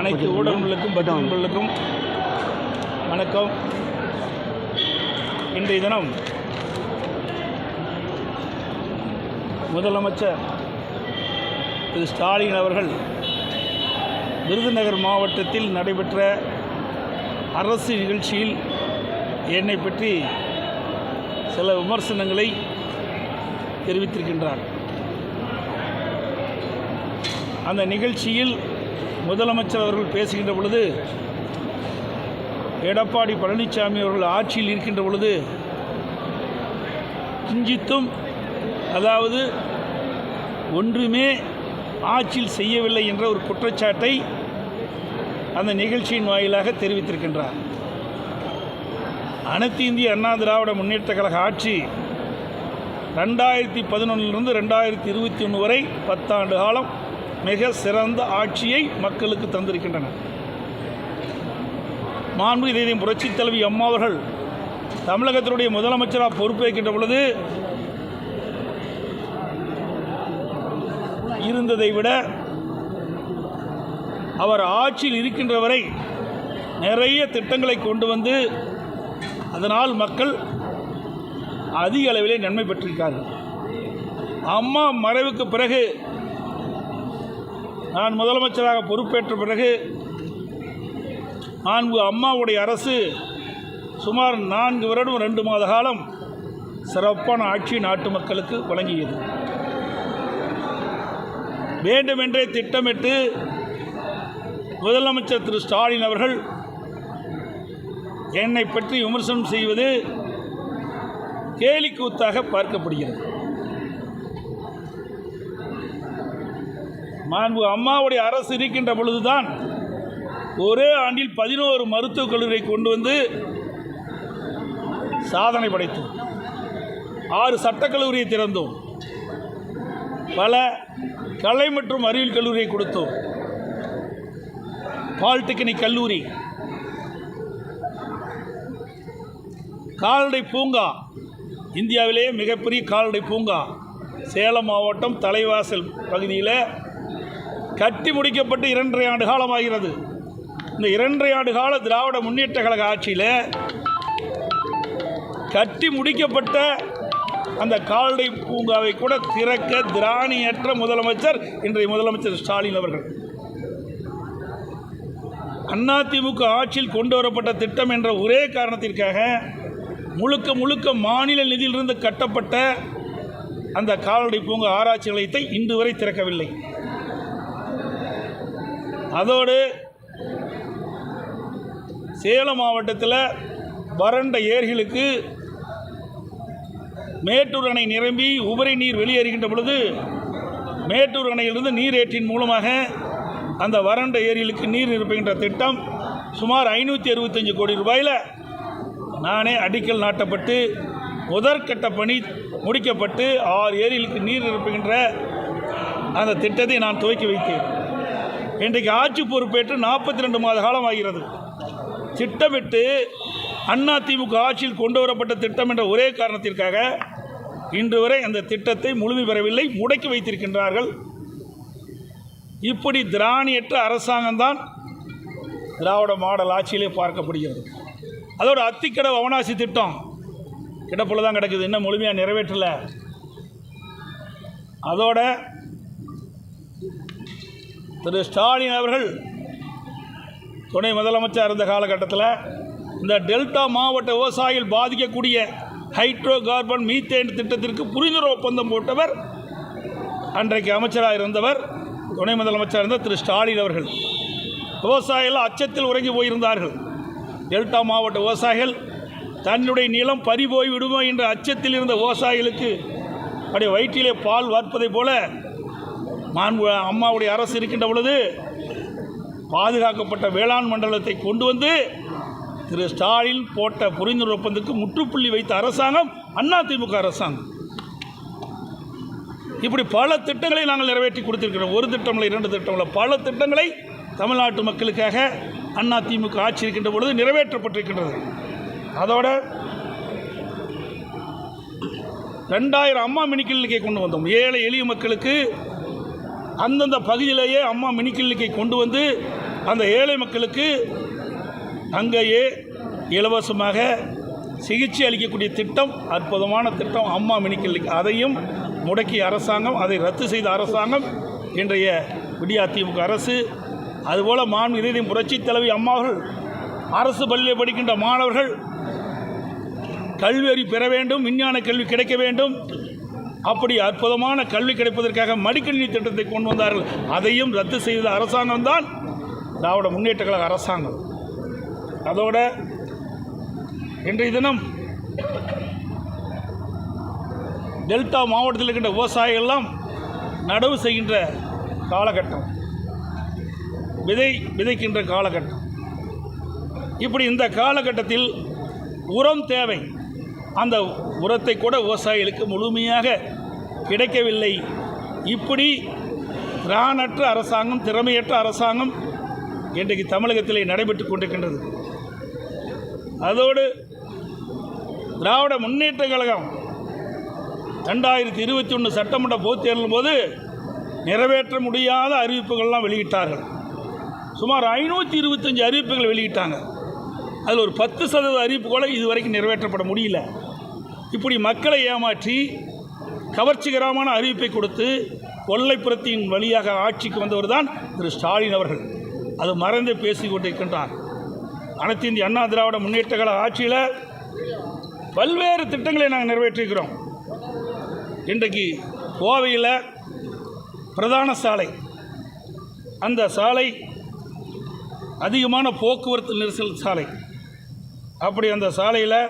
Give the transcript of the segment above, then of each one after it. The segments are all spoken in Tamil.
அனைத்து ஊடகங்களுக்கும் பத்திரிகைகளுக்கும் வணக்கம். இன்றைய தினம் முதலமைச்சர் திரு ஸ்டாலின் அவர்கள் விருதுநகர் மாவட்டத்தில் நடைபெற்ற அரசு நிகழ்ச்சியில் என்னை பற்றி சில விமர்சனங்களை தெரிவித்திருக்கின்றார். அந்த நிகழ்ச்சியில் முதலமைச்சர் அவர்கள் பேசுகின்ற பொழுது எடப்பாடி பழனிசாமி அவர்கள் ஆட்சியில் இருக்கின்ற பொழுது கிஞ்சித்தும் அதாவது ஒன்றுமே ஆட்சியில் செய்யவில்லை என்ற ஒரு குற்றச்சாட்டை அந்த நிகழ்ச்சியின் வாயிலாக தெரிவித்திருக்கின்றார். அனைத்து இந்திய அண்ணா திராவிட முன்னேற்ற கழக ஆட்சி ரெண்டாயிரத்தி பதினொன்றிலிருந்து ரெண்டாயிரத்தி இருபத்தி ஒன்று வரை பத்தாண்டு காலம் மிக சிறந்த ஆட்சியை மக்களுக்கு தந்திருக்கின்றன. மாண்பு இதயம் புரட்சித் தலைவி அம்மா அவர்கள் தமிழகத்தினுடைய முதலமைச்சராக பொறுப்பேற்கின்ற பொழுது இருந்ததை விட அவர் ஆட்சியில் இருக்கின்ற வரை நிறைய திட்டங்களை கொண்டு வந்து அதனால் மக்கள் அதிக அளவிலே நன்மை பெற்றிருக்கார்கள். அம்மா மறைவுக்கு பிறகு நான் முதலமைச்சராக பொறுப்பேற்ற பிறகு நான்கு அம்மாவுடைய அரசு சுமார் நான்கு வருடம் ரெண்டு மாத காலம் சிறப்பான ஆட்சி நாட்டு மக்களுக்கு வழங்கியது. வேண்டுமென்றே திட்டமிட்டு முதலமைச்சர் திரு ஸ்டாலின் அவர்கள் என்னை பற்றி விமர்சனம் செய்வது கேலிக்கூத்தாக பார்க்கப்படுகிறது. மாண்பு அம்மாவுடைய அரசு இருக்கின்ற பொழுதுதான் ஒரே ஆண்டில் பதினோரு மருத்துவக் கல்லூரியை கொண்டு வந்து சாதனை படைத்தோம். ஆறு சட்டக்கல்லூரியை திறந்தோம். பல கலை மற்றும் அறிவியல் கல்லூரியை கொடுத்தோம். பாலிடெக்னிக் கல்லூரி கால்நடை பூங்கா இந்தியாவிலேயே மிகப்பெரிய கால்நடை பூங்கா சேலம் மாவட்டம் தலைவாசல் பகுதியில் கட்டி முடிக்கப்பட்டு இரண்டரை ஆண்டு காலமாகிறது. இந்த இரண்டரை ஆண்டு கால திராவிட முன்னேற்ற கழக ஆட்சியில் கட்டி முடிக்கப்பட்ட அந்த கால்நடை பூங்காவை கூட திறக்க திராணியற்ற முதலமைச்சர் இன்றைய முதலமைச்சர் ஸ்டாலின் அவர்கள். அதிமுக ஆட்சியில் கொண்டு வரப்பட்ட திட்டம் என்ற ஒரே காரணத்திற்காக முழுக்க முழுக்க மாநில நிதியிலிருந்து கட்டப்பட்ட அந்த கால்நடை பூங்கா ஆராய்ச்சி நிலையத்தை இன்று வரை திறக்கவில்லை. அதோடு சேலம் மாவட்டத்தில் வறண்ட ஏரிகளுக்கு மேட்டூர் அணை நிரம்பி உபரி நீர் வெளியேறுகின்ற பொழுது மேட்டூர் அணையிலிருந்து நீர் ஏற்றின் மூலமாக அந்த வறண்ட ஏரிகளுக்கு நீர் நிரப்புகின்ற திட்டம் சுமார் ஐநூற்றி அறுபத்தஞ்சு கோடி ரூபாயில் நானே அடிக்கல் நாட்டப்பட்டு முதற்கட்ட பணி முடிக்கப்பட்டு ஆறு ஏரிகளுக்கு நீர் நிரப்புகின்ற அந்த திட்டத்தை நான் துவக்கி வைத்தேன். இன்றைக்கு ஆட்சி பொறுப்பேற்று நாற்பத்தி ரெண்டு மாத காலம் ஆகிறது. திட்டமிட்டு அண்ணா திமுக ஆட்சியில் கொண்டு வரப்பட்ட திட்டம் என்ற ஒரே காரணத்திற்காக இன்று வரை அந்த திட்டத்தை முழுமை பெறவில்லை முடக்கி வைத்திருக்கின்றார்கள். இப்படி திராணியற்ற அரசாங்கம்தான் திராவிட மாடல் ஆட்சியிலே பார்க்கப்படுகிறது. அதோட அத்திக்கடை அவனாசி திட்டம் கிடப்பில் தான் கிடக்குது இன்னும் முழுமையாக நிறைவேற்றலை. அதோட திரு ஸ்டாலின் அவர்கள் துணை முதலமைச்சர் இருந்த காலகட்டத்தில் இந்த டெல்டா மாவட்ட விவசாயிகள் பாதிக்கக்கூடிய ஹைட்ரோ கார்பன் மீத்தேன் திட்டத்திற்கு புரிந்துணர்வு ஒப்பந்தம் போட்டவர் அன்றைக்கு அமைச்சராக இருந்தவர் துணை முதலமைச்சர் இருந்த திரு ஸ்டாலின் அவர்கள். விவசாயிகள் அச்சத்தில் உறங்கி போயிருந்தார்கள். டெல்டா மாவட்ட விவசாயிகள் தன்னுடைய நிலம் பறிபோய் விடுமோ என்ற அச்சத்தில் இருந்த விவசாயிகளுக்கு அப்படியே வயிற்றிலே பால் வார்ப்பதைப் போல மாண்பு அம்மாவுடைய அரசு இருக்கின்ற பொழுது பாதுகாக்கப்பட்ட வேளாண் மண்டலத்தை கொண்டு வந்து திரு ஸ்டாலின் போட்ட புரிந்துணர்வு ஒப்பந்தத்துக்கு முற்றுப்புள்ளி வைத்த அரசாங்கம் அதிமுக அரசாங்கம். இப்படி பல திட்டங்களை நாங்கள் நிறைவேற்றி கொடுத்திருக்கிறோம். ஒரு திட்டமில் இரண்டு திட்டம் பல திட்டங்களை தமிழ்நாட்டு மக்களுக்காக அதிமுக ஆட்சி இருக்கின்ற பொழுது நிறைவேற்றப்பட்டிருக்கின்றது. அதோட ரெண்டாயிரம் அம்மா மினி கொண்டு வந்தோம். ஏழை எளிய மக்களுக்கு அந்தந்த பகுதியிலேயே அம்மா மினி கிளினிக்கை கொண்டு வந்து அந்த ஏழை மக்களுக்கு அங்கேயே இலவசமாக சிகிச்சை அளிக்கக்கூடிய திட்டம் அற்புதமான திட்டம் அம்மா மினி கிளினிக். அதையும் முடக்கிய அரசாங்கம் அதை ரத்து செய்த அரசாங்கம் இன்றைய விடியா திமுக அரசு. அதுபோல் மாண்பு இறுதி புரட்சி தலைவி அம்மாவர்கள் அரசு பள்ளியில் படிக்கின்ற மாணவர்கள் கல்வி அறிவு பெற வேண்டும் விஞ்ஞான கல்வி கிடைக்க வேண்டும். அப்படி அற்புதமான கல்வி கிடைப்பதற்காக மடிக்கணினி திட்டத்தை கொண்டு வந்தார்கள். அதையும் ரத்து செய்த அரசாங்கம் தான். திராவிட முன்னேற்ற கழக அரசாங்கம். அதோட இன்றைய தினம் டெல்டா மாவட்டத்தில் இருக்கின்ற விவசாயிகள்லாம் நடவு செய்கின்ற காலகட்டம். விதை விதைக்கின்ற காலகட்டம். இப்படி இந்த காலகட்டத்தில் உரம் தேவை. அந்த உரத்தை கூட விவசாயிகளுக்கு முழுமையாக கிடைக்கவில்லை. இப்படி திராணற்ற அரசாங்கம் திறமையற்ற அரசாங்கம் இன்றைக்கு தமிழகத்திலே நடைபெற்று கொண்டிருக்கின்றது. அதோடு திராவிட முன்னேற்ற கழகம் ரெண்டாயிரத்தி இருபத்தி ஒன்று சட்டமன்ற பொதுத் தேர்தலும் போது நிறைவேற்ற முடியாத அறிவிப்புகள்லாம் வெளியிட்டார்கள். சுமார் ஐநூற்றி இருபத்தஞ்சி அறிவிப்புகள் வெளியிட்டாங்க. அதில் ஒரு பத்து சதவீத அறிவிப்பு கூட இதுவரைக்கும் நிறைவேற்றப்பட முடியல. இப்படி மக்களை ஏமாற்றி கவர்ச்சிகரமான அறிவிப்பை கொடுத்து கொள்ளைப்புறத்தின் வழியாக ஆட்சிக்கு வந்தவர் தான் திரு ஸ்டாலின் அவர்கள். அது மறந்து பேசிக் கொண்டிருக்கின்றார். அனைத்து இந்திய அண்ணா திராவிட முன்னேற்ற கழக ஆட்சியில் பல்வேறு திட்டங்களை நாங்கள் நிறைவேற்றிருக்கிறோம். இன்றைக்கு கோவையில் பிரதான சாலை. அந்த சாலை அதிகமான போக்குவரத்து நெரிசல் சாலை. அப்படி அந்த சாலையில்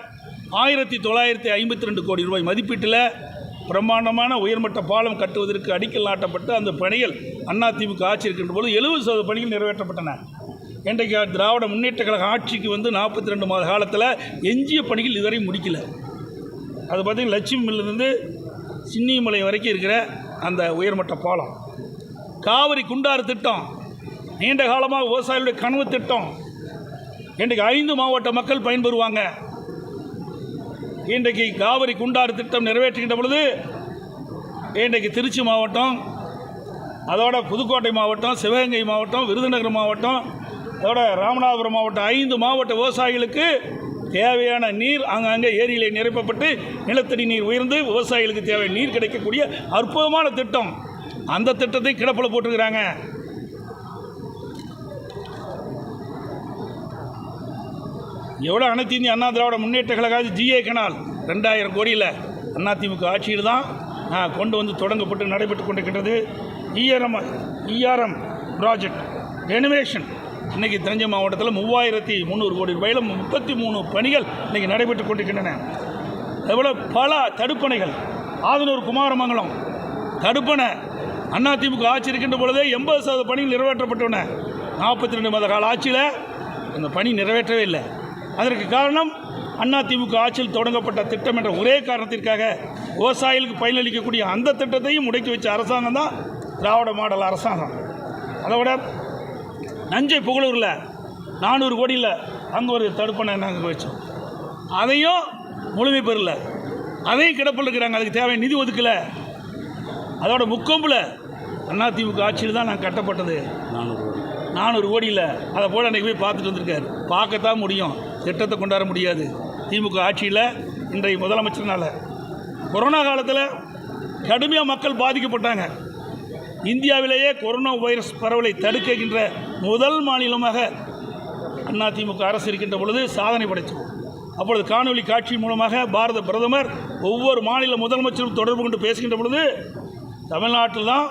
ஆயிரத்தி தொள்ளாயிரத்தி ஐம்பத்தி ரெண்டு கோடி ரூபாய் மதிப்பீட்டில் பிரம்மாண்டமான உயர்மட்ட பாலம் கட்டுவதற்கு அடிக்கல் நாட்டப்பட்டு அந்த பணிகள் அதிமுக ஆட்சி இருக்கின்ற போது எழுபது சதவீத பணிகள் நிறைவேற்றப்பட்டன. இன்றைக்கு திராவிட முன்னேற்ற கழக ஆட்சிக்கு வந்து நாற்பத்தி ரெண்டு மாத காலத்தில் எஞ்சிய பணிகள் இதுவரை முடிக்கல. அது பார்த்திங்கன்னா லட்சுமியிலிருந்து சின்னிமலை வரைக்கும் இருக்கிற அந்த உயர்மட்ட பாலம். காவிரி குண்டாறு திட்டம் நீண்ட காலமாக விவசாயிகளுடைய கனவு திட்டம். இன்றைக்கு ஐந்து மாவட்ட மக்கள் பயன்பெறுவாங்க. இன்றைக்கு காவிரி குண்டாறு திட்டம் நிறைவேற்றுகின்ற பொழுது இன்றைக்கு திருச்சி மாவட்டம் அதோட புதுக்கோட்டை மாவட்டம் சிவகங்கை மாவட்டம் விருதுநகர் மாவட்டம் அதோட ராமநாதபுரம் மாவட்டம் ஐந்து மாவட்ட விவசாயிகளுக்கு தேவையான நீர் அங்கங்கே ஏரியிலே நிரப்பப்பட்டு நிலத்தடி நீர் உயர்ந்து விவசாயிகளுக்கு தேவை நீர் கிடைக்கக்கூடிய அற்புதமான திட்டம். அந்த திட்டத்தை கிடப்பில் போட்டிருக்கிறாங்க. எவ்வளோ அனைத்து இந்திய அண்ணா திராவிட முன்னேற்ற கழகாது ஜிஏ கனால் ரெண்டாயிரம் கோடியில் அதிமுக ஆட்சியில் தான் கொண்டு வந்து தொடங்கப்பட்டு நடைபெற்று கொண்டிருக்கின்றது. இஆர்எம் இஆர்எம் ப்ராஜெக்ட் ரெனோவேஷன் இன்றைக்கி தஞ்சை மாவட்டத்தில் மூவாயிரத்தி முந்நூறு கோடி ரூபாயில் முப்பத்தி மூணு பணிகள் இன்றைக்கி நடைபெற்று கொண்டிருக்கின்றன. எவ்வளோ பல தடுப்பணைகள். ஆதனூர் குமாரமங்கலம். தடுப்பணை. அதிமுக ஆட்சி இருக்கின்ற பொழுதே எண்பது சதவீத பணிகள் நிறைவேற்றப்பட்டுள்ளன நாற்பத்தி ரெண்டு மாத கால ஆட்சியில் அந்த பணி நிறைவேற்றவே இல்லை. அதற்கு காரணம் அதிமுக ஆட்சியில் தொடங்கப்பட்ட திட்டம் என்ற ஒரே காரணத்திற்காக விவசாயிகளுக்கு பயனளிக்கக்கூடிய அந்த திட்டத்தையும் முடக்கி வச்ச அரசாங்கம் தான் திராவிட மாடல் அரசாங்கம். அதை விட நஞ்சை புகழூரில் நானூறு கோடியில் அங்கே ஒரு தடுப்பணை நாங்கள் வச்சோம். அதையும் முழுமை பெறல. அதையும் கிடப்பில் இருக்கிறாங்க. அதுக்கு தேவையான நிதி ஒதுக்கலை. அதோட முக்கொம்பில் அதிமுக ஆட்சியில் தான் நான் கட்டப்பட்டது. நானூறு கோடி. நானூறு கோடியில். அதை போல் அன்றைக்கி போய் பார்த்துட்டு வந்திருக்காரு. பார்க்கத்தான் முடியும். திட்டத்தை கொண்டாட முடியாது. திமுக ஆட்சியில் இன்றைய முதலமைச்சர்னால. கொரோனா காலத்தில் கடுமையாக மக்கள் பாதிக்கப்பட்டாங்க. இந்தியாவிலேயே கொரோனா வைரஸ் பரவலை தடுக்கின்ற முதல் மாநிலமாக அதிமுக அரசு இருக்கின்ற பொழுது சாதனை படைத்தோம். அப்பொழுது காணொலி காட்சி மூலமாக பாரத பிரதமர் ஒவ்வொரு மாநில முதலமைச்சரும் தொடர்பு கொண்டு பேசுகின்ற பொழுது தமிழ்நாட்டில் தான்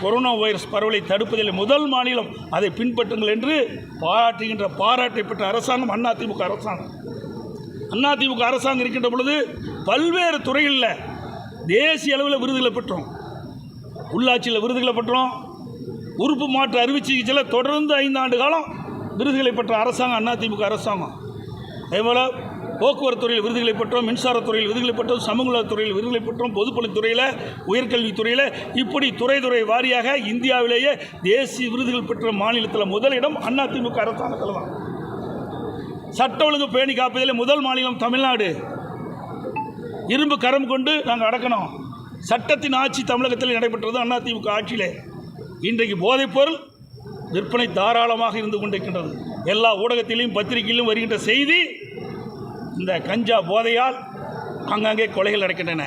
கொரோனா வைரஸ் பரவலை தடுப்பதில் முதல் மாநிலம் அதை பின்பற்றுங்கள் என்று பாராட்டுகின்ற பாராட்டை பெற்ற அரசாங்கம் அதிமுக அரசாங்கம். அதிமுக அரசாங்கம் இருக்கின்ற பொழுது பல்வேறு துறைகளில் தேசிய அளவில் விருதுகளை பெற்றோம். உள்ளாட்சியில் விருதுகளை பெற்றோம். உறுப்பு மாற்று அறுவை சிகிச்சையில் தொடர்ந்து ஐந்து ஆண்டு காலம் விருதுகளை பெற்ற அரசாங்கம் அதிமுக அரசாங்கம். அதேபோல் போக்குவரத்துறையில் விருதுகளை பெற்றோம் மின்சாரத்துறையில் விருதுகளை பெற்றோம் சமூக நலத்துறையில் விருதுகளை பெற்றோம் பொதுப்பணித்துறையில் உயர்கல்வித்துறையில் இப்படி துறை துறை வாரியாக இந்தியாவிலேயே தேசிய விருதுகள் பெற்ற மாநிலத்தில் முதலிடம் அதிமுக அரசாங்கத்தில் தான். சட்ட ஒழுங்கு பேணி காப்பதில் முதல் மாநிலம் தமிழ்நாடு. இரும்பு கரம் கொண்டு நாங்கள் அடக்கணும். சட்டத்தின் ஆட்சி தமிழகத்தில் நடைபெற்றது அதிமுக ஆட்சியிலே. இன்றைக்கு போதைப்பொருள் விற்பனை தாராளமாக இருந்து கொண்டிருக்கின்றது. எல்லா ஊடகத்திலையும் பத்திரிகையிலும் வருகின்ற செய்தி இந்த கஞ்சா போதையால் அங்கங்கே கொலைகள் நடக்கின்றன.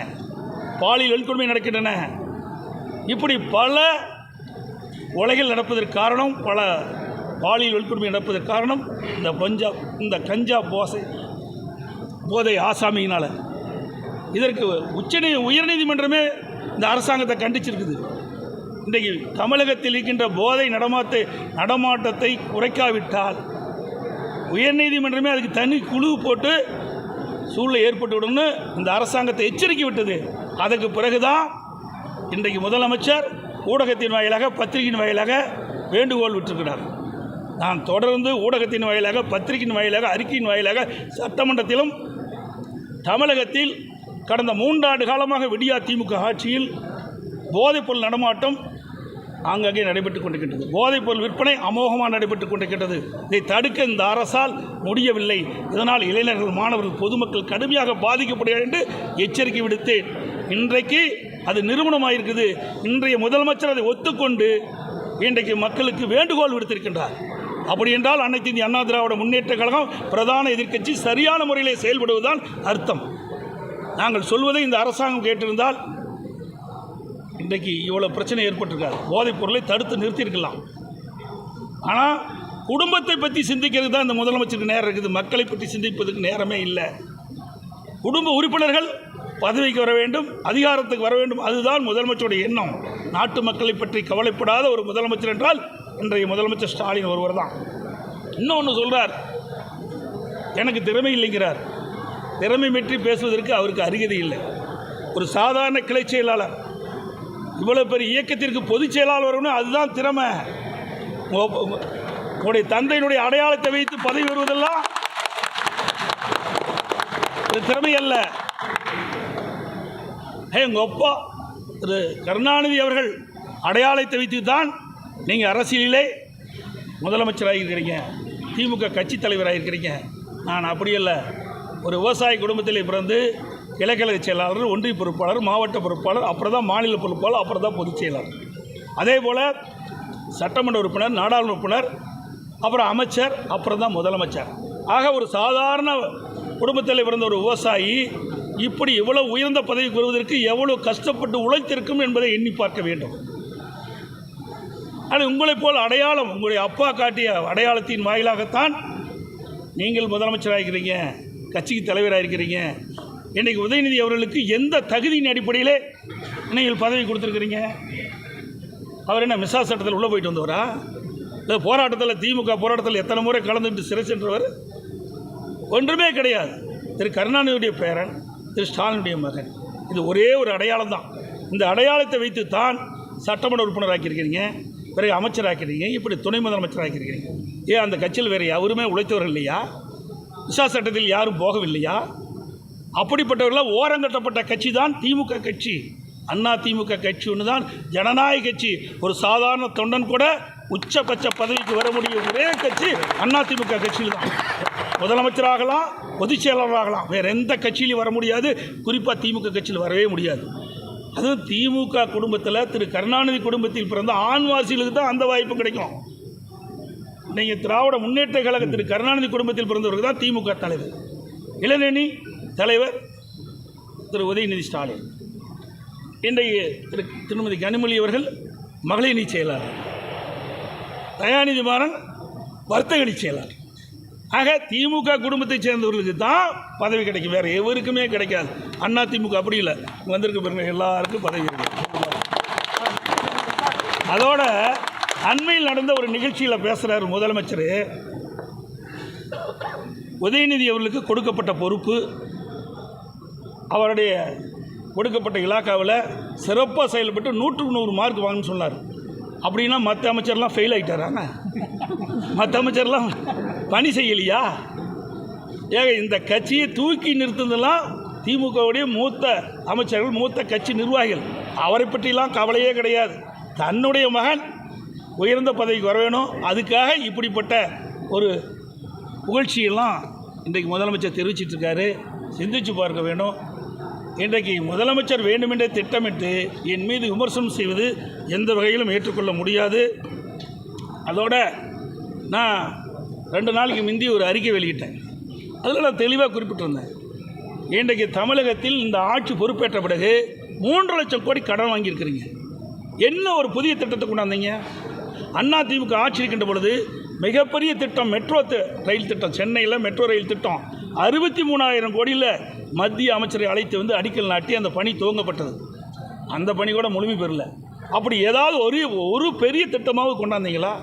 பாலியல் வன்கொடுமை நடக்கின்றன. இப்படி பல கொலைகள் நடப்பதற்கு காரணம் பல பாலியல் வன்கொடுமை நடப்பதற்கு காரணம் இந்த பஞ்சா இந்த கஞ்சா போசை போதை ஆசாமியினால். இதற்கு உச்சநீ உயர்நீதிமன்றமே இந்த அரசாங்கத்தை கண்டிச்சிருக்குது. இன்றைக்கு தமிழகத்தில் இருக்கின்ற போதை நடமாட்ட நடமாட்டத்தை குறைக்காவிட்டால் உயர்நீதிமன்றமே அதுக்கு தனி குழு போட்டு சூழ்நிலை ஏற்பட்டுவிடும்னு இந்த அரசாங்கத்தை எச்சரிக்கை விட்டது. அதற்கு பிறகுதான் இன்றைக்கு முதலமைச்சர் ஊடகத்தின் வாயிலாக பத்திரிகையின் வாயிலாக வேண்டுகோள் விட்டிருக்கிறார். நான் தொடர்ந்து ஊடகத்தின் வாயிலாக பத்திரிகையின் வாயிலாக அறிக்கையின் வாயிலாக சட்டமன்றத்திலும் தமிழகத்தில் கடந்த மூன்றாண்டு காலமாக விடியா திமுக ஆட்சியில் போதைப்பொருள் நடமாட்டம் ஆங்காங்கே நடைபெற்றுக் கொண்டிருக்கின்றது. போதைப்பொருள் விற்பனை அமோகமாக நடைபெற்றுக் கொண்டிருக்கின்றது. இதை தடுக்க இந்த அரசால் முடியவில்லை. இதனால் இளைஞர்கள் மாணவர்கள் பொதுமக்கள் கடுமையாக பாதிக்கப்படுகிறார் என்று எச்சரிக்கை விடுத்தேன். இன்றைக்கு அது நிறுவனமாயிருக்குது. இன்றைய முதலமைச்சர் அதை ஒத்துக்கொண்டு இன்றைக்கு மக்களுக்கு வேண்டுகோள் விடுத்திருக்கின்றார். அப்படி என்றால் அனைத்து இந்திய அண்ணா திராவிட முன்னேற்ற கழகம் பிரதான எதிர்க்கட்சி சரியான முறையிலே செயல்படுவதுதான் அர்த்தம். நாங்கள் சொல்வதை இந்த அரசாங்கம் கேட்டிருந்தால் இன்றைக்கு இவ்வளோ பிரச்சனை ஏற்பட்டிருக்காது. போதைப் பொருளை தடுத்து நிறுத்தியிருக்கலாம். ஆனால் குடும்பத்தை பற்றி சிந்திக்கிறது தான் இந்த முதலமைச்சருக்கு நேரம் இருக்குது. மக்களை பற்றி சிந்திப்பதற்கு நேரமே இல்லை. குடும்ப உறுப்பினர்கள் பதவிக்கு வர வேண்டும் அதிகாரத்துக்கு வர வேண்டும். அதுதான் முதலமைச்சருடைய எண்ணம். நாட்டு மக்களை பற்றி கவலைப்படாத ஒரு முதலமைச்சர் என்றால் இன்றைய முதலமைச்சர் ஸ்டாலின் ஒருவர் தான். இன்னொன்று சொல்கிறார் எனக்கு திறமை இல்லைங்கிறார். திறமை பற்றி பேசுவதற்கு அவருக்கு அருகதை இல்லை. ஒரு சாதாரண கிளை செயலாளர் இவ்வளோ பெரிய இயக்கத்திற்கு பொதுச் செயலாளர் அதுதான் திறமை. உங்களுடைய தந்தையினுடைய அடையாளத்தை வைத்து பதவி வருவதெல்லாம் இது திறமை அல்ல. ஏ உங்கள் அப்பா திரு கருணாநிதி அவர்கள் அடையாளத்தை வைத்து தான் நீங்கள் அரசியலிலே முதலமைச்சராக இருக்கிறீங்க. திமுக கட்சி தலைவராக இருக்கிறீங்க. நான் அப்படி இல்லை ஒரு விவசாய குடும்பத்தில் பிறந்து இலக்கழக செயலாளர் ஒன்றிய பொறுப்பாளர் மாவட்ட பொறுப்பாளர் அப்புறம் தான் மாநில பொறுப்பாளர் அப்புறம் தான் பொதுச் செயலாளர். அதே போல் சட்டமன்ற உறுப்பினர் நாடாளுமன்ற உறுப்பினர் அப்புறம் அமைச்சர் அப்புறம் தான் முதலமைச்சர். ஆக ஒரு சாதாரண குடும்பத்தில் பிறந்த ஒரு விவசாயி இப்படி இவ்வளோ உயர்ந்த பதவிக்கு வருவதற்கு எவ்வளோ கஷ்டப்பட்டு உழைத்திருக்கும் என்பதை எண்ணி பார்க்க வேண்டும். ஆனால் உங்களைப் போல் அடையாளம் உங்களுடைய அப்பா காட்டிய அடையாளத்தின் வாயிலாகத்தான் நீங்கள் முதலமைச்சராக இருக்கிறீங்க கட்சிக்கு தலைவராக இருக்கிறீங்க இன்றைக்கு உதயநிதி அவர்களுக்கு எந்த தகுதியின் அடிப்படையில் நீங்கள் பதவி கொடுத்துருக்குறீங்க? அவர் என்ன மிசா சட்டத்தில் உள்ளே போயிட்டு வந்தவரா? இல்லை போராட்டத்தில் திமுக போராட்டத்தில் எத்தனை முறை கலந்துட்டு சிறை சென்றவர்? ஒன்றுமே கிடையாது. திரு கருணாநிதியுடைய பேரன் திரு ஸ்டாலினுடைய மகன். இது ஒரே ஒரு அடையாளம் தான். இந்த அடையாளத்தை வைத்து தான் சட்டமன்ற உறுப்பினர் ஆக்கியிருக்கிறீங்க பிறகு அமைச்சராக்கிறீங்க இப்படி துணை முதலமைச்சர் ஆக்கியிருக்கிறீங்க ஏன் அந்த கட்சியில் வேறு எவருமே உழைத்தவர்கள் இல்லையா? விசா சட்டத்தில் யாரும் போகவில்லையா? அப்படிப்பட்டவர்களால் ஓரங்கட்டப்பட்ட கட்சி தான் திமுக கட்சி. அண்ணா திமுக கட்சி ஒன்று தான் ஜனநாயக கட்சி. ஒரு சாதாரண தொண்டன் கூட உச்சபட்ச பதவிக்கு வர முடியும். ஒரே கட்சி அண்ணா திமுக கட்சியில் தான் முதலமைச்சராகலாம் பொதுச் செயலாளராகலாம். வேறு எந்த கட்சியிலையும் வர முடியாது. குறிப்பாக திமுக கட்சியில் வரவே முடியாது. அதுவும் திமுக குடும்பத்தில் திரு கருணாநிதி குடும்பத்தில் பிறந்த ஆண்வாசிகளுக்கு தான் அந்த வாய்ப்பு கிடைக்கும். நீங்கள் திராவிட முன்னேற்ற கழக திரு கருணாநிதி குடும்பத்தில் பிறந்தவருக்கு தான் திமுக தலைவர். இளநெனி தலைவர் திரு உதயநிதி ஸ்டாலின். இன்றைய திரு திருமதி கனிமொழி அவர்கள் மகளிரணி செயலாளர். தயாநிதி மாறன் வர்த்தகணி செயலாளர். ஆக திமுக குடும்பத்தைச் சேர்ந்தவர்களுக்கு தான் பதவி கிடைக்கும். வேறு எவருக்குமே கிடைக்காது. அண்ணா திமுக அப்படி இல்லை. வந்திருக்க பிறகு எல்லாருக்கும் பதவி அதோட அண்மையில் நடந்த ஒரு நிகழ்ச்சியில் பேசுகிறார் முதலமைச்சர். உதயநிதி அவர்களுக்கு கொடுக்கப்பட்ட பொறுப்பு அவருடைய கொடுக்கப்பட்ட இலாக்காவில் சிறப்பாக செயல்பட்டு நூற்றுக்கு நூறு மார்க் வாங்கன்னு சொன்னார். அப்படின்னா மற்ற அமைச்சர்லாம் ஃபெயில் ஆகிட்டாராங்க மற்ற அமைச்சர்லாம் பணி செய்யலையா? ஏக இந்த கட்சியை தூக்கி நிறுத்துனதெல்லாம் திமுகவுடைய மூத்த அமைச்சர்கள் மூத்த கட்சி நிர்வாகிகள். அவரை பற்றிலாம் கவலையே கிடையாது. தன்னுடைய மகன் உயர்ந்த பதவிக்கு வர வேணும். அதுக்காக இப்படிப்பட்ட ஒரு புகழ்ச்சியெல்லாம் இன்றைக்கு முதலமைச்சர் தெரிவிச்சிட்ருக்காரு சிந்திச்சு பார்க்க வேணும். இன்றைக்கு முதலமைச்சர் வேண்டுமென்றே திட்டமிட்டு என் மீது விமர்சனம் செய்வது எந்த வகையிலும் ஏற்றுக்கொள்ள முடியாது. அதோட நான் ரெண்டு நாளைக்கு முந்தி ஒரு அறிக்கை வெளியிட்டேன். அதில் நான் தெளிவாக குறிப்பிட்டிருந்தேன். இன்றைக்கு தமிழகத்தில் இந்த ஆட்சி பொறுப்பேற்ற பிறகு மூன்று லட்சம் கோடி கடன் வாங்கியிருக்கிறீங்க. என்ன ஒரு புதிய திட்டத்தை கொண்டாந்தீங்க? அண்ணா திமுக ஆட்சி இருக்கின்ற பொழுது மிகப்பெரிய திட்டம் மெட்ரோ ரயில் திட்டம். சென்னையில் மெட்ரோ ரயில் திட்டம். அறுபத்தி மூணாயிரம் கோடியில் மத்திய அமைச்சரை அழைத்து வந்து அடிக்கல் நாட்டி அந்த பணி துவங்கப்பட்டது. அந்த பணி கூட முழுமை பெறல. அப்படி ஏதாவது ஒரு ஒரு பெரிய திட்டமாக கொண்டாந்தீங்களா?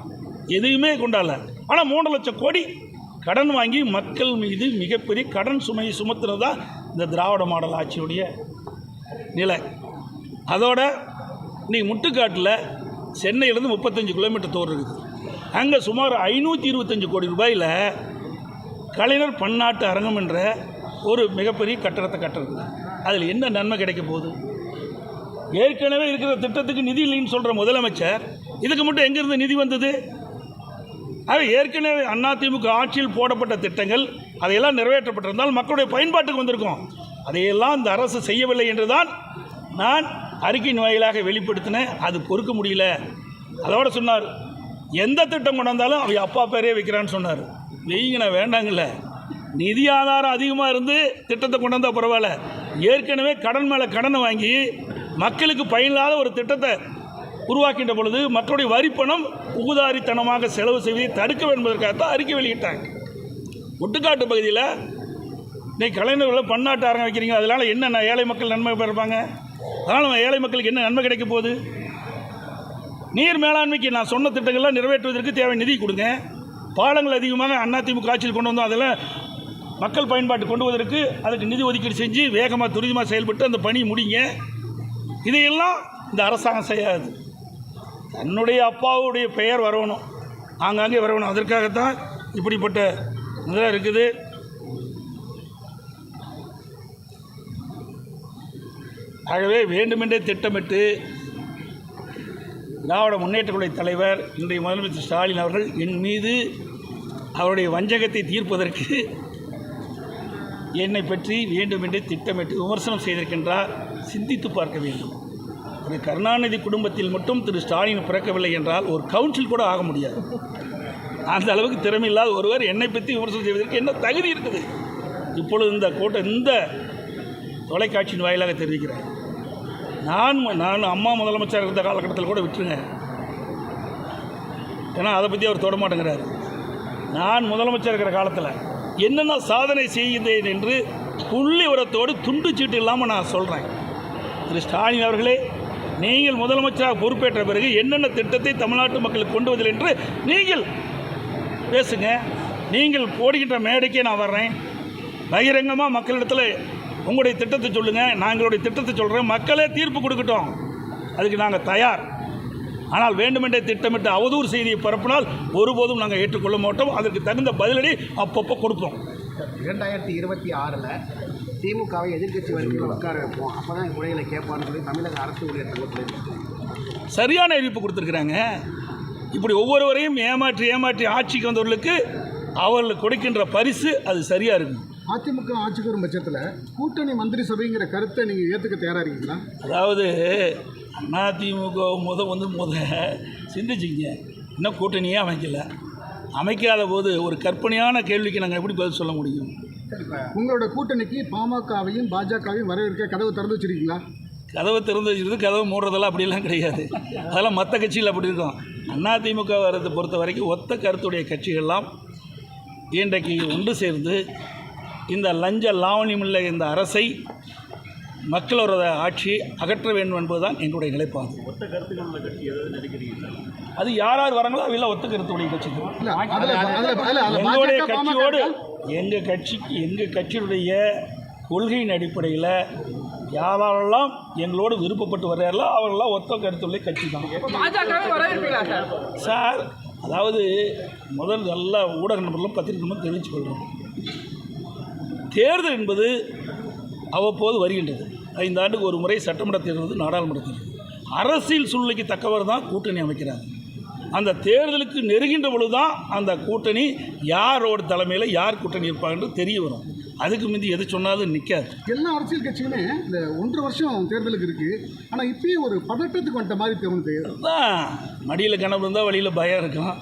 எதுவுமே கொண்டாடல. ஆனால் மூன்று லட்சம் கோடி கடன் வாங்கி மக்கள் மீது மிகப்பெரிய கடன் சுமையை சுமத்துறது தான் இந்த திராவிட மாடல் ஆட்சியுடைய நிலை. அதோட இன்னைக்கு முட்டுக்காட்டில் சென்னையிலேருந்து முப்பத்தஞ்சு கிலோமீட்டர் தூரம் இருக்குது. அங்கே சுமார் ஐநூற்றி இருபத்தஞ்சு கோடி ரூபாயில் கலைஞர் பன்னாட்டு அரங்கம் என்ற ஒரு மிகப்பெரிய கட்டடத்தை கட்டுறது. அதில் என்ன நன்மை கிடைக்க போகுது? ஏற்கனவே இருக்கிற திட்டத்துக்கு நிதி இல்லைன்னு சொல்கிற முதலமைச்சர் இதுக்கு மட்டும் எங்கேருந்து நிதி வந்தது? அது ஏற்கனவே அதிமுக ஆட்சியில் போடப்பட்ட திட்டங்கள் அதையெல்லாம் நிறைவேற்றப்பட்டிருந்தால் மக்களுடைய பயன்பாட்டுக்கு வந்திருக்கும். அதையெல்லாம் இந்த அரசு செய்யவில்லை என்றுதான் நான் அறிக்கையின் வாயிலாக வெளிப்படுத்தினேன். அது பொறுக்க முடியல. அதோட சொன்னார் எந்த திட்டம் கொண்டாந்தாலும் அவை அப்பா பேரே வைக்கிறான்னு சொன்னார். வெய்ங்கண்ணா வேண்டாங்கல்ல. நிதி ஆதாரம் அதிகமாக இருந்து திட்டத்தை கொண்டு வந்தால் பரவாயில்ல. ஏற்கனவே கடன் மேலே கடனை வாங்கி மக்களுக்கு பயனில்லாத ஒரு திட்டத்தை உருவாக்கின்ற பொழுது மக்களுடைய வரிப்பணம் உகுதாரித்தனமாக செலவு செய்வதை தடுக்க வேண்டும் என்பதற்காகத்தான் அறிக்கை வெளியிட்டாங்க. ஒட்டுக்காட்டு பகுதியில் இன்னைக்கு கலைஞர்களில் பன்னாட்டு அரங்கம் வைக்கிறீங்க. அதனால் என்ன ஏழை மக்கள் நன்மை பெறுப்பாங்க அதனால் நம்ம ஏழை மக்களுக்கு என்ன நன்மை கிடைக்க போகுது? நீர் மேலாண்மைக்கு நான் சொன்ன திட்டங்கள்லாம் நிறைவேற்றுவதற்கு தேவை நிதி கொடுங்க. பாலங்கள் அதிகமாக அதிமுக ஆட்சியில் கொண்டு வந்தோம். அதில் மக்கள் பயன்பாட்டு கொண்டு வருவதற்கு அதுக்கு நிதி ஒதுக்கீடு செஞ்சு வேகமாக துரிதமாக செயல்பட்டு அந்த பணி முடிங்க. இதையெல்லாம் இந்த அரசாங்கம் செய்யாது. தன்னுடைய அப்பாவுடைய பெயர் வரணும். ஆங்காங்கே வரணும். அதற்காகத்தான் இப்படிப்பட்ட இதெல்லாம் இருக்குது. ஆகவே வேண்டுமென்றே திட்டமிட்டு திராவிட முன்னேற்றக் தலைவர் இன்றைய முதலமைச்சர் ஸ்டாலின் அவர்கள் என் மீது அவருடைய வஞ்சகத்தை தீர்ப்பதற்கு என்னை பற்றி வேண்டுமென்றே திட்டமிட்டு விமர்சனம் செய்திருக்கின்றார் சிந்தித்து பார்க்க வேண்டும். ஒரு கருணாநிதி குடும்பத்தில் மட்டும் திரு ஸ்டாலின் பிறக்கவில்லை என்றால் ஒரு கவுன்சில் கூட ஆக முடியாது. அந்த அளவுக்கு திறமை இல்லாத ஒருவர் என்னை பற்றி விமர்சனம் செய்வதற்கு என்ன தகுதி இருக்குது? இப்பொழுது இந்த கூட்டம் இந்த தொலைக்காட்சியின் வாயிலாக தெரிவிக்கிறேன். நான் நான் அம்மா முதலமைச்சர் இருந்த காலகட்டத்தில் கூட விட்டுருங்க. ஏன்னா அதை பற்றி அவர் தொடமாட்டேங்கிறார் நான் முதலமைச்சர் இருக்கிற காலத்தில் என்னென்ன சாதனை செய்கிறேன் என்று புள்ளி உரத்தோடு துண்டு சீட்டு இல்லாமல் நான் சொல்கிறேன் திரு ஸ்டாலின் அவர்களே நீங்கள் முதலமைச்சராக பொறுப்பேற்ற பிறகு என்னென்ன திட்டத்தை தமிழ்நாட்டு மக்களுக்கு கொண்டு வதில் என்று நீங்கள் பேசுங்க. நீங்கள் போடுகின்ற மேடைக்கே நான் வர்றேன். பகிரங்கமாக மக்களிடத்தில் உங்களுடைய திட்டத்தை சொல்லுங்கள் நாங்களுடைய திட்டத்தை சொல்கிறேன் மக்களே தீர்ப்பு கொடுக்கட்டும். அதுக்கு நாங்கள் தயார். ஆனால் வேண்டுமென்றே திட்டமிட்டு அவதூறு செய்தியை பரப்பினால் ஒருபோதும் நாங்கள் ஏற்றுக்கொள்ள மாட்டோம். அதற்கு தகுந்த பதிலடி அப்பப்போ கொடுப்போம். இரண்டாயிரத்தி இருபத்தி ஆறில் திமுகவை எதிர்க்கட்சி வரிசையில் உட்கார வைப்போம். அப்போ தான் குறைகளை கேட்பான்னு சொல்லி தமிழக அரசு ஊழியர் சங்கத்தில் சரியான அறிவிப்பு கொடுத்துருக்குறாங்க. இப்படி ஒவ்வொருவரையும் ஏமாற்றி ஏமாற்றி ஆட்சிக்கு வந்தவர்களுக்கு அவர்களுக்கு கொடுக்கின்ற பரிசு அது சரியாக இருக்கும். அதிமுக ஆட்சிக்கு வரும் பட்சத்தில் கூட்டணி மந்திரி சபைங்கிற கருத்தை நீங்கள் ஏற்றுக்க தயாராக இருக்கீங்களா அதாவது அதிமுக முத வந்து முத சிந்திச்சிங்க இன்னும் கூட்டணியே அமைக்கல. அமைக்காத போது ஒரு கற்பனையான கேள்விக்கு நாங்கள் எப்படி பதில் சொல்ல முடியும்? உங்களோட கூட்டணிக்கு பாமகவையும் பாஜகவையும் வரவேற்க கதவு திறந்து வச்சிருக்கீங்களா? கதவை திறந்து வச்சுருந்து கதவை மூடுறதெல்லாம் அப்படிலாம் கிடையாது. அதெல்லாம் மற்ற கட்சியில் அப்படி இருக்கும். அதிமுக வரதை பொறுத்த வரைக்கும் ஒத்த கருத்துடைய கட்சிகள்லாம் இன்றைக்கு ஒன்று சேர்ந்து இந்த லஞ்ச லாவணியமுள்ள இந்த அரசை மக்களோட ஆட்சி அகற்ற வேண்டும் என்பதுதான் எங்களுடைய நிலைப்பாடு. ஒத்த கருத்துக்கள் உள்ள கட்சி அது யார் யார் வராங்களோ அவையெல்லாம் ஒத்த கருத்துடைய அதில் எங்களுடைய கட்சியோடு? எங்கள் கட்சிக்கு எங்கள் கட்சியுடைய கொள்கையின் அடிப்படையில் யாரெல்லாம் எங்களோடு விருப்பப்பட்டு வர்றார்களோ அவர்களெல்லாம் ஒத்த கருத்துள்ள கட்சி தான். சார்? சார் அதாவது முதல் நல்ல ஊடக நண்பர்களும் பத்திரிகை தெரிவித்துக் கொள்வோம் தேர்தல் என்பது அவ்வப்போது வருகின்றது. ஐந்து ஆண்டுக்கு ஒரு முறை சட்டமன்ற தேர்தல் நாடாளுமன்ற தேர்தல் அரசியல் சூழ்நிலைக்கு தக்கவர் தான் கூட்டணி அமைக்கிறாங்க அந்த தேர்தலுக்கு நெருங்கின்ற பொழுது தான் அந்த கூட்டணி யாரோட தலைமையில் யார் கூட்டணி இருப்பாங்கன்னு தெரிய வரும். அதுக்கு முந்தி எது சொன்னாலும் நிற்காது எல்லா அரசியல் கட்சியுமே இந்த ஒன்றரை வருஷம் தேர்தலுக்கு இருக்கு. ஆனால் இப்பயே ஒரு பதட்டத்துக்கு வந்துட்ட மாதிரி தோணுது. தான் மடியில் கனவு இருந்தால் வழியில் பயம் இருக்கும்.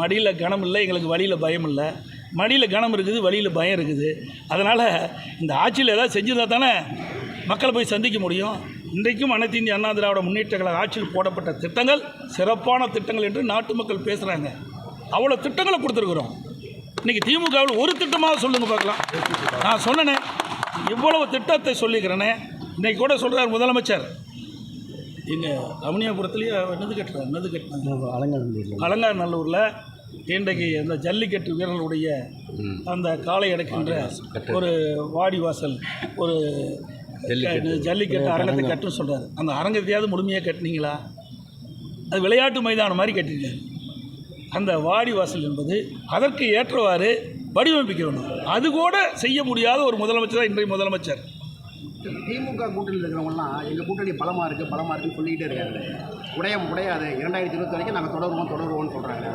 மடியில் கனம் இல்லை எங்களுக்கு வழியில் பயம் இல்லை. மடியில் கனம் இருக்குது வழியில் பயம் இருக்குது. அதனால் இந்த ஆட்சியில் ஏதாவது செஞ்சிருந்தா தானே மக்களை போய் சந்திக்க முடியும். இன்றைக்கும் அனைத்து இந்திய அண்ணா திராவிட முன்னேற்ற கழக ஆட்சியில் போடப்பட்ட திட்டங்கள் சிறப்பான திட்டங்கள் என்று நாட்டு மக்கள் பேசுகிறாங்க அவ்வளோ திட்டங்களை கொடுத்துருக்குறோம். இன்றைக்கி திமுகவில் ஒரு திட்டமாக சொல்லுங்கள் பார்க்கலாம். நான் சொன்னேனே இவ்வளவு திட்டத்தை சொல்லிக்கிறேனே. இன்னைக்கு கூட சொல்கிறார் முதலமைச்சர். எங்கள் ரமணியாபுரத்துலேயே என்னது கட்டுறாரு என்னது கட்டினாங்க அலங்காநல்லூரில். இன்றைக்கு அந்த ஜல்லிக்கட்டு வீரர்களுடைய அந்த காலை அடக்கின்ற ஒரு வாடிவாசல் ஒரு ஜல்லிக்கட்டு. அரங்கத்தை கட்டுன்னு சொல்கிறாரு அந்த அரங்கத்தையாவது முழுமையாக கட்டினீங்களா? அது விளையாட்டு மைதானம் மாதிரி கட்டிருக்காரு அந்த வாடிவாசல் என்பது அதற்கு ஏற்றவாறு வடிவமைக்க வேண்டும் அது கூட செய்ய முடியாத ஒரு முதலமைச்சர் தான் இன்றைய முதலமைச்சர். திமுக கூட்டணியில் இருக்கிறவங்கலாம் எங்கள் கூட்டணி பலமாக இருக்குது பலமாக இருக்குன்னு சொல்லிக்கிட்டே இருக்காங்க உடைய உடையாது. இரண்டாயிரத்தி இருபத்தி வரைக்கும் நாங்கள் தொடருவோம் தொடருவோம்னு சொல்கிறாங்க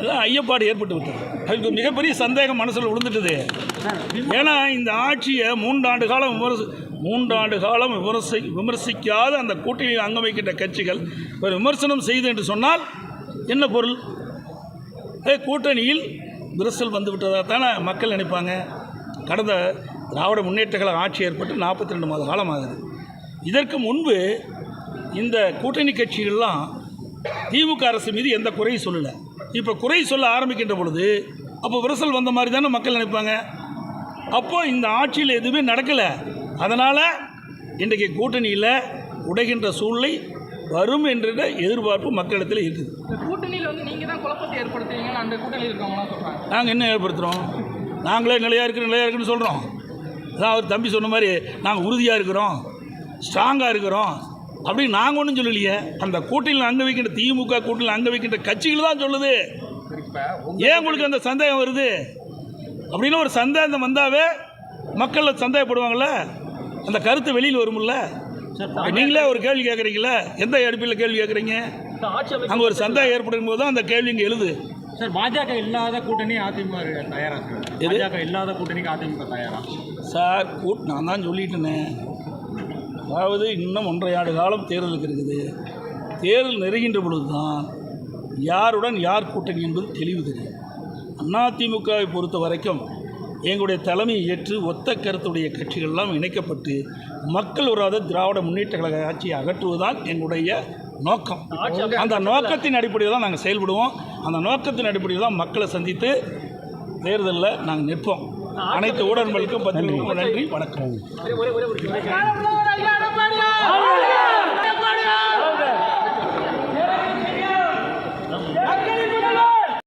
அதான் ஐயப்பாடு ஏற்பட்டு விட்டது. அதுக்கு மிகப்பெரிய சந்தேகம் மனசில் விழுந்துட்டுது. ஏன்னா இந்த ஆட்சியை மூன்றாண்டு காலம் விமர்சி மூன்றாண்டு காலம் விமர்சி விமர்சிக்காத அந்த கூட்டணியில் அங்கம் வைக்கின்ற கட்சிகள் ஒரு விமர்சனம் செய்து என்று சொன்னால் என்ன பொருள்? ஏ கூட்டணியில் விரிசல் வந்து விட்டதாக தானே மக்கள் நினைப்பாங்க. கடந்த திராவிட முன்னேற்ற கழக ஆட்சி ஏற்பட்டு நாற்பத்தி ரெண்டு மாத காலம் ஆகுது இதற்கு முன்பு இந்த கூட்டணி கட்சிகள்லாம் திமுக அரசு மீது எந்த குறையும் சொல்லலை. இப்போ குறை சொல்ல ஆரம்பிக்கின்ற பொழுது அப்போ விரிசல் வந்த மாதிரி தானே மக்கள் நினைப்பாங்க. அப்போ இந்த ஆட்சியில் எதுவுமே நடக்கலை. அதனால் இன்றைக்கு கூட்டணியில் உடைகின்ற சூழ்நிலை வரும் என்ற எதிர்பார்ப்பு மக்களிடத்தில் இருக்குது. கூட்டணியில் வந்து நீங்க தான் குழப்பத்தை ஏற்படுத்துவீங்கன்னு அந்த கூட்டணியில் இருக்கவங்களாம் சொல்றாங்க. நாங்கள் என்ன ஏற்படுத்துகிறோம் நாங்களே நிலையாக இருக்கு நிலையாக இருக்குன்னு சொல்கிறோம் அதான் அவர் தம்பி சொன்ன மாதிரி நாங்கள் உறுதியாக இருக்கிறோம் ஸ்ட்ராங்காக இருக்கிறோம். அப்படின்னு நாங்கள் ஒன்றும் சொல்லலையே. அந்த கூட்டணியில் அங்கே வைக்கின்ற திமுக கூட்டணியில் அங்கே வைக்கின்ற கட்சிகள் தான் சொல்லுது. ஏன் உங்களுக்கு அந்த சந்தேகம் வருது? அப்படின்னு ஒரு சந்தேகம் வந்தாவே மக்கள் சந்தேகப்படுவாங்கள்ல அந்த கருத்து வெளியில் வரும்ல? நீங்களே ஒரு கேள்வி கேட்குறீங்களா எந்த அடிப்படையில் கேள்வி கேட்குறீங்க அங்கே ஒரு சந்தேகம் ஏற்படும் போது தான் அந்த கேள்வி இங்கே எழுது. சார் பாஜக இல்லாத கூட்டணி அதிமுக தயாரா சார்? பாஜக இல்லாத கூட்டணிக்கு அதிமுக தயாரா? சார் கூட் நான் தான் சொல்லிட்டேனே. அதாவது இன்னும் ஒன்றரை ஆண்டு காலம் தேர்தலுக்கு இருக்குது. தேர்தல் நெருங்கின்ற பொழுது தான் யாருடன் யார் கூட்டணி என்பது தெளிவு தெரியும். அதிமுகவை பொறுத்த வரைக்கும் எங்களுடைய தலைமையை ஏற்று ஒத்த கருத்துடைய கட்சிகள்லாம் இணைக்கப்பட்டு மக்கள் வராத திராவிட முன்னேற்ற கழக ஆட்சியை அகற்றுவதுதான் எங்களுடைய நோக்கம் அந்த நோக்கத்தின் அடிப்படையில் தான் நாங்கள் செயல்படுவோம் அந்த நோக்கத்தின் அடிப்படையில் தான் மக்களை சந்தித்து தேர்தலில் நாங்கள் நிற்போம் அனைத்து ஊடகங்களுக்கும் பத்திரிகைகளுக்கும் நன்றி வணக்கம்!